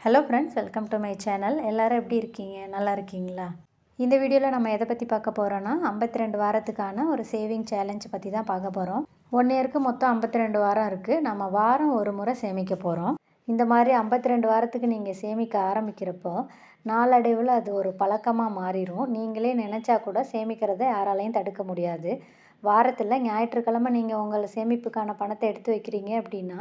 Hello friends welcome to my channel எல்லோரும் எப்படி இருக்கீங்க? நல்லா இருக்கீங்களா? இந்த வீடியோவில் நம்ம எதை பற்றி பார்க்க போகிறோன்னா ஐம்பத்தி ரெண்டு வாரத்துக்கான ஒரு சேவிங் சேலஞ்ச் பற்றி தான் பார்க்க போகிறோம் ஒன் இயருக்கு மொத்தம் ஐம்பத்தி ரெண்டு வாரம் இருக்குது நம்ம வாரம் ஒரு முறை சேமிக்க போகிறோம் இந்த மாதிரி ஐம்பத்தி ரெண்டு வாரத்துக்கு நீங்கள் சேமிக்க ஆரம்பிக்கிறப்போ நாளடைவில் அது ஒரு பழக்கமாக மாறிடும் நீங்களே நினச்சா கூட சேமிக்கிறதை யாராலையும் தடுக்க முடியாது. வாரத்தில் ஞாயிற்றுக்கிழமை நீங்கள் உங்களை சேமிப்புக்கான பணத்தை எடுத்து வைக்கிறீங்க அப்படின்னா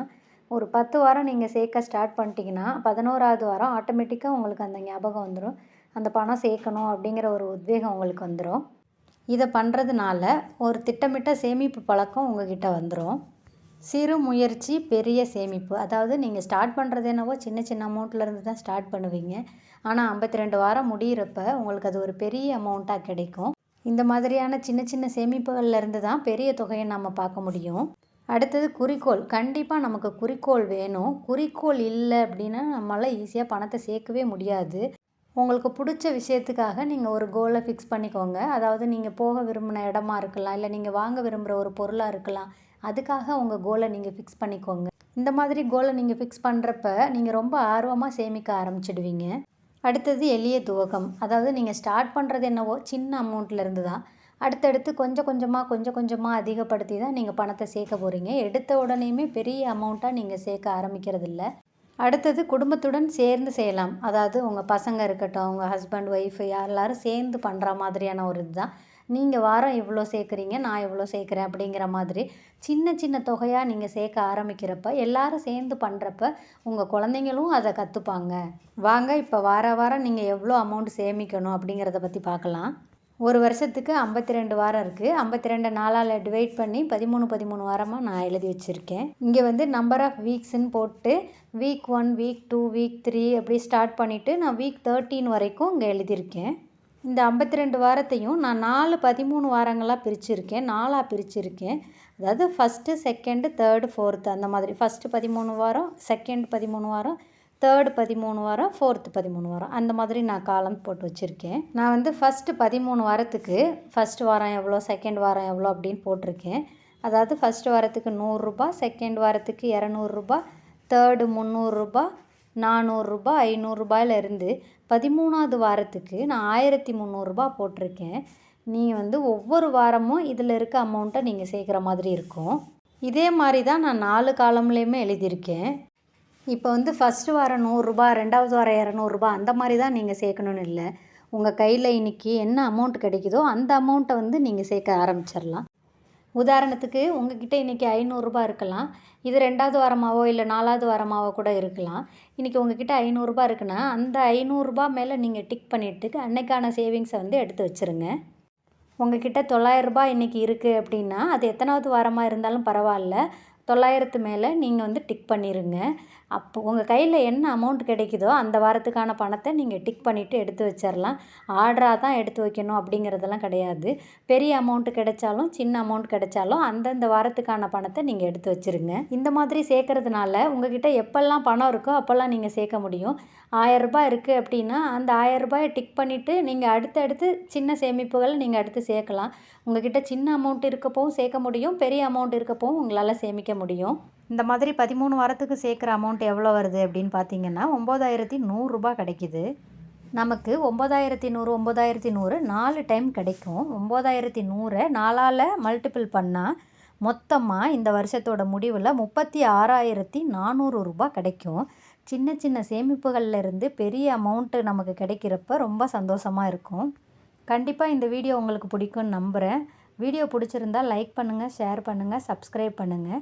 ஒரு பத்து வாரம் நீங்கள் சேர்க்க ஸ்டார்ட் பண்ணிட்டீங்கன்னா பதினோராவது வாரம் ஆட்டோமேட்டிக்காக உங்களுக்கு அந்த ஞாபகம் வந்துடும் அந்த பணம் சேர்க்கணும் அப்படிங்கிற ஒரு உத்வேகம் உங்களுக்கு வந்துடும் இதை பண்ணுறதுனால ஒரு திட்டமிட்ட சேமிப்பு பழக்கம் உங்ககிட்ட வந்துடும் சிறு முயற்சி பெரிய சேமிப்பு. அதாவது நீங்கள் ஸ்டார்ட் பண்ணுறது என்னவோ சின்ன சின்ன அமௌண்ட்லேருந்து தான் ஸ்டார்ட் பண்ணுவீங்க. ஆனால் ஐம்பத்தி ரெண்டு வாரம் முடிகிறப்ப உங்களுக்கு அது ஒரு பெரிய அமௌண்ட்டாக கிடைக்கும். இந்த மாதிரியான சின்ன சின்ன சேமிப்புகள்லேருந்து தான் பெரிய தொகையை நம்ம பார்க்க முடியும். அடுத்தது குறிக்கோள். கண்டிப்பாக நமக்கு குறிக்கோள் வேணும். குறிக்கோள் இல்லை அப்படின்னா நம்மளால் ஈஸியாக பணத்தை சேர்க்கவே முடியாது. உங்களுக்கு பிடிச்ச விஷயத்துக்காக நீங்கள் ஒரு கோலை ஃபிக்ஸ் பண்ணிக்கோங்க. அதாவது நீங்கள் போக விரும்பின இடமா இருக்கலாம் இல்லை நீங்கள் வாங்க விரும்புகிற ஒரு பொருளாக இருக்கலாம். அதுக்காக உங்கள் கோலை நீங்கள் ஃபிக்ஸ் பண்ணிக்கோங்க. இந்த மாதிரி கோலை நீங்கள் ஃபிக்ஸ் பண்ணுறப்ப நீங்கள் ரொம்ப ஆர்வமாக சேமிக்க ஆரம்பிச்சிடுவீங்க. அடுத்தது எளிய துவக்கம். அதாவது நீங்கள் ஸ்டார்ட் பண்ணுறது என்னவோ சின்ன அமௌண்ட்லேருந்து தான். அடுத்தடுத்து கொஞ்சம் கொஞ்சமாக கொஞ்சம் கொஞ்சமாக அதிகப்படுத்தி தான் நீங்கள் பணத்தை சேர்க்க போகிறீங்க எடுத்த உடனேயுமே பெரிய அமௌண்ட்டாக நீங்கள் சேர்க்க ஆரம்பிக்கிறது இல்லை அடுத்தது குடும்பத்துடன் சேர்ந்து செய்யலாம். அதாவது உங்கள் பசங்க இருக்கட்டும் உங்கள் ஹஸ்பண்ட் ஒய்ஃபு எல்லாரும் சேர்ந்து பண்ணுற மாதிரியான ஒரு இதுதான். நீங்கள் வாரம் இவ்வளோ சேர்க்குறீங்க நான் இவ்வளோ சேர்க்குறேன் அப்படிங்கிற மாதிரி சின்ன சின்ன தொகையாக நீங்கள் சேர்க்க ஆரம்பிக்கிறப்ப எல்லாரும் சேர்ந்து பண்ணுறப்ப உங்கள் குழந்தைங்களும் அதை கற்றுப்பாங்க வாங்க இப்போ வார வாரம் நீங்கள் எவ்வளோ அமௌண்ட் சேமிக்கணும் அப்படிங்கிறத பற்றி பார்க்கலாம். ஒரு வருஷத்துக்கு ஐம்பத்தி ரெண்டு வாரம் இருக்குது ஐம்பத்தி ரெண்டு நாளால் டிவைட் பண்ணி பதிமூணு பதிமூணு வாரமாக நான் எழுதி வச்சுருக்கேன். இங்கே வந்து நம்பர் ஆஃப் வீக்ஸ்ன்னு போட்டு week one week two week three அப்படி ஸ்டார்ட் பண்ணிவிட்டு நான் வீக் தேர்ட்டீன் வரைக்கும் இங்கே எழுதியிருக்கேன். இந்த ஐம்பத்தி ரெண்டு வாரத்தையும் நான் நாலு பதிமூணு வாரங்களாக பிரிச்சுருக்கேன். நாலாக பிரிச்சுருக்கேன். அதாவது ஃபஸ்ட்டு செகண்டு தேர்டு ஃபோர்த்து அந்த மாதிரி. ஃபஸ்ட்டு பதிமூணு வாரம் செகண்ட் பதிமூணு வாரம் தேர்டு பதிமூணு வாரம் ஃபோர்த்து பதிமூணு வாரம். அந்த மாதிரி நான் காலம் போட்டு வச்சுருக்கேன். நான் வந்து ஃபஸ்ட்டு பதிமூணு வாரத்துக்கு ஃபஸ்ட் வாரம் எவ்வளோ செகண்ட் வாரம் எவ்வளோ அப்படின்னு போட்டிருக்கேன். அதாவது ஃபஸ்ட்டு வாரத்துக்கு நூறுரூபா செகண்ட் வாரத்துக்கு இரநூறுபா தேர்டு முந்நூறுரூபா நானூறுரூபா ஐநூறுரூபாயிலேருந்து பதிமூணாவது வாரத்துக்கு நான் ஆயிரத்தி முந்நூறுரூபா போட்டிருக்கேன். நீங்கள் வந்து ஒவ்வொரு வாரமும் இதில் இருக்க அமௌண்ட்டை நீங்கள் சேர்க்குற மாதிரி இருக்கும். இதே மாதிரி தான் நான் நாலு காலம்லேயுமே எழுதியிருக்கேன். இப்போ வந்து ஃபஸ்ட்டு வாரம் நூறுரூபா ரெண்டாவது வாரம் இரநூறுபா அந்த மாதிரி தான் நீங்கள் சேர்க்கணுன்னு இல்லை. உங்கள் கையில் இன்றைக்கி என்ன அமௌண்ட் கிடைக்குதோ அந்த அமௌண்ட்டை வந்து நீங்கள் சேர்க்க ஆரம்பிச்சிடலாம். உதாரணத்துக்கு உங்ககிட்ட இன்றைக்கி ஐநூறுரூபா இருக்கலாம். இது ரெண்டாவது வாரமாவோ இல்லை நாலாவது வாரமாவோ கூட இருக்கலாம். இன்றைக்கி உங்ககிட்ட ஐநூறுரூபா இருக்குன்னா அந்த ஐநூறுரூபா மேலே நீங்கள் டிக் பண்ணிவிட்டு அன்னைக்கான சேவிங்ஸை வந்து எடுத்து வச்சுருங்க. உங்ககிட்ட தொள்ளாயிரரூபா இன்றைக்கி இருக்குது அப்படின்னா அது எத்தனாவது வாரமாக இருந்தாலும் பரவாயில்ல. தொள்ளாயிரத்து மேலே நீங்கள் வந்து டிக் பண்ணிடுங்க அப்போ உங்கள் கையில் என்ன அமௌண்ட் கிடைக்குதோ அந்த வாரத்துக்கான பணத்தை நீங்கள் டிக் பண்ணிவிட்டு எடுத்து வச்சிடலாம் ஆர்டராக தான் எடுத்து வைக்கணும் அப்படிங்கிறதெல்லாம் கிடையாது. பெரிய அமௌண்ட்டு கிடைச்சாலும் சின்ன அமௌண்ட் கிடைச்சாலும் அந்தந்த வாரத்துக்கான பணத்தை நீங்கள் எடுத்து வச்சுருங்க. இந்த மாதிரி சேர்க்கறதுனால உங்ககிட்ட எப்போல்லாம் பணம் இருக்கோ அப்போல்லாம் நீங்கள் சேர்க்க முடியும். ஆயரரூபா இருக்குது அப்படின்னா அந்த ஆயரரூபாயை டிக் பண்ணிவிட்டு நீங்கள் அடுத்தடுத்து சின்ன சேமிப்புகளை நீங்கள் அடுத்து சேர்க்கலாம். உங்ககிட்ட சின்ன அமௌண்ட் இருக்கப்பவும் சேர்க்க முடியும். பெரிய அமௌண்ட் இருக்கப்பவும் உங்களால் சேமிக்க முடியும். இந்த மாதிரி பதிமூணு வாரத்துக்கு சேர்க்குற அமௌண்ட் எவ்வளோ வருது அப்படின்னு பார்த்தீங்கன்னா ஒம்பதாயிரத்தி நூறுரூபா கிடைக்கிது. நமக்கு ஒம்பதாயிரத்தி நூறு ஒம்பதாயிரத்தி நூறு நாலு டைம் கிடைக்கும். ஒம்பதாயிரத்தி நூறை நாலால் மல்டிபிள் பண்ணால் மொத்தமாக இந்த வருஷத்தோட முடிவில் முப்பத்தி ஆறாயிரத்தி நானூறு ரூபாய் கிடைக்கும். சின்ன சின்ன சேமிப்புகளில் இருந்து பெரிய அமௌண்ட்டு நமக்கு கிடைக்கிறப்ப ரொம்ப சந்தோஷமாக இருக்கும். கண்டிப்பாக இந்த வீடியோ உங்களுக்கு பிடிக்கும்னு நம்புகிறேன் வீடியோ பிடிச்சிருந்தால் லைக் பண்ணுங்கள் ஷேர் பண்ணுங்கள் சப்ஸ்கிரைப் பண்ணுங்கள்